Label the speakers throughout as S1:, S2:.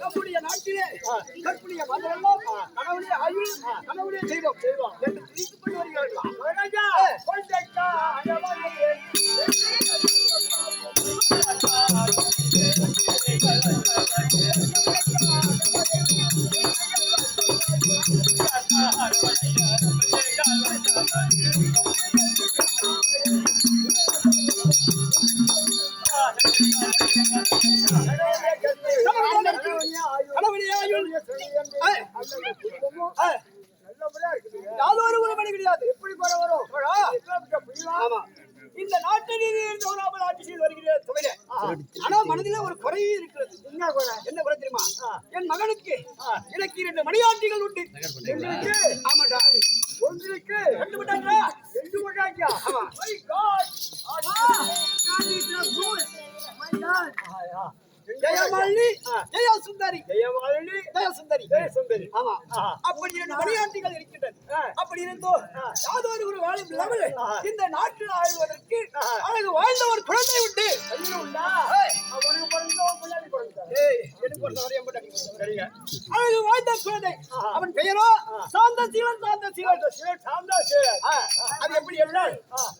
S1: நம்முடைய நாட்டிலே கற்புடைய மதமெல்லாம் கணவனுடைய ஆயுள் கணவனுடைய செய்தோம் செய்தோம் என்று திணித்துக் கொண்டு வருகிறார்களா கணவனுடைய ஆயுள் ஆ, ஆ, யாதொரு கிடையாது. எப்படி குறை வரும் ஆமா. இந்த தவறாமல் ஆட்சி செய்து வருகிறேன் தவிர ஆனா மனதில ஒரு குறையும் இருக்கிறது என்ன குறை என்ன குறை தெரியுமா என் மகனுக்கு எனக்கு இரண்டு மணியாட்டிகள் உண்டு ஆமாடா உங்களுக்கு ரெண்டு விட்டாங்களா ரெண்டு விட்டாங்க ஆமா மை காட் ஜெயமாலினி ஜெய சுந்தரி ஜெயமாலினி ஜெய சுந்தரி ஜெய சுந்தரி ஆமா அப்படி இரண்டு மணியாண்டிகள் இருக்கின்றது அப்படி இருந்தோ யாதொரு ஒரு வேலை இல்லாமல் இந்த நாட்டில் ஆழ்வதற்கு அழகு வாழ்ந்த ஒரு குழந்தை உண்டு. அழகு வாழ்ந்த குழந்தை. அவன் பெயரோ? சாந்த சீலன் சாந்த சீலன் அது எப்படி என்றால்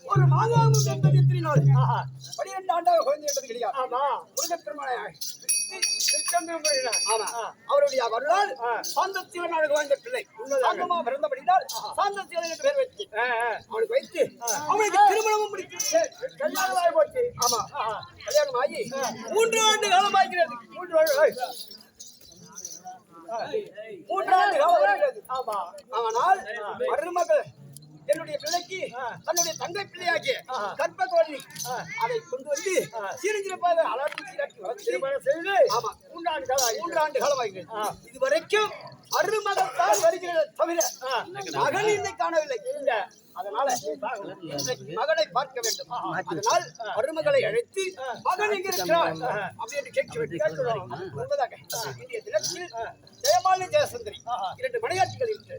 S1: ஒரு மாதாவும் தம்பதியத்தினால் பனிரெண்டு ஆண்டாக குழந்தை என்பது கிடையாது. ஆமா. முருகப்பெருமானை அவருடைய வரலாறு சாந்த சீலன் அழகு வாழ்ந்த பிள்ளை சாந்தமா பிறந்தபடினால் சாந்த சீலன் என்று பெயர் வைத்து அவனுக்கு வைத்து அவனுக்கு திருமணமும் முடித்து கல்யாணம் ஆகி போச்சு. ஆமா. கல்யாணம் ஆகி மூன்று ஆண்டு காலம் ஆகிறது. மூன்று ஆண்டு மூன்றாண்டு காலம் வருகிறது ஆமா. ஆனால் மருமகள் என்னுடைய பிள்ளைக்கு தன்னுடைய தங்கை பிள்ளையாகிய கற்ப குழந்தை அதை கொண்டு வந்து சீரஞ்சிறப்பாக அலர்த்தி சீராட்டி வளர்த்து செய்து ஆமா. மூன்றாண்டு காலம் மூன்றாண்டு காலம் ஆகிறது இதுவரைக்கும் மருமகள் தான் வருகிறது தவிர மகன் இன்னை காணவில்லை. இல்ல அதனால மகனை பார்க்க வேண்டும். அதனால் மருமகளை அழைத்து மகன் எங்க இருக்கிறார் அப்படி என்று கேட்க வேண்டும் முன்பதாக இன்றைய தினத்தில் ஜெயமாலி ஜெயசுந்தரி இரண்டு மனையாட்டிகள் இருக்கு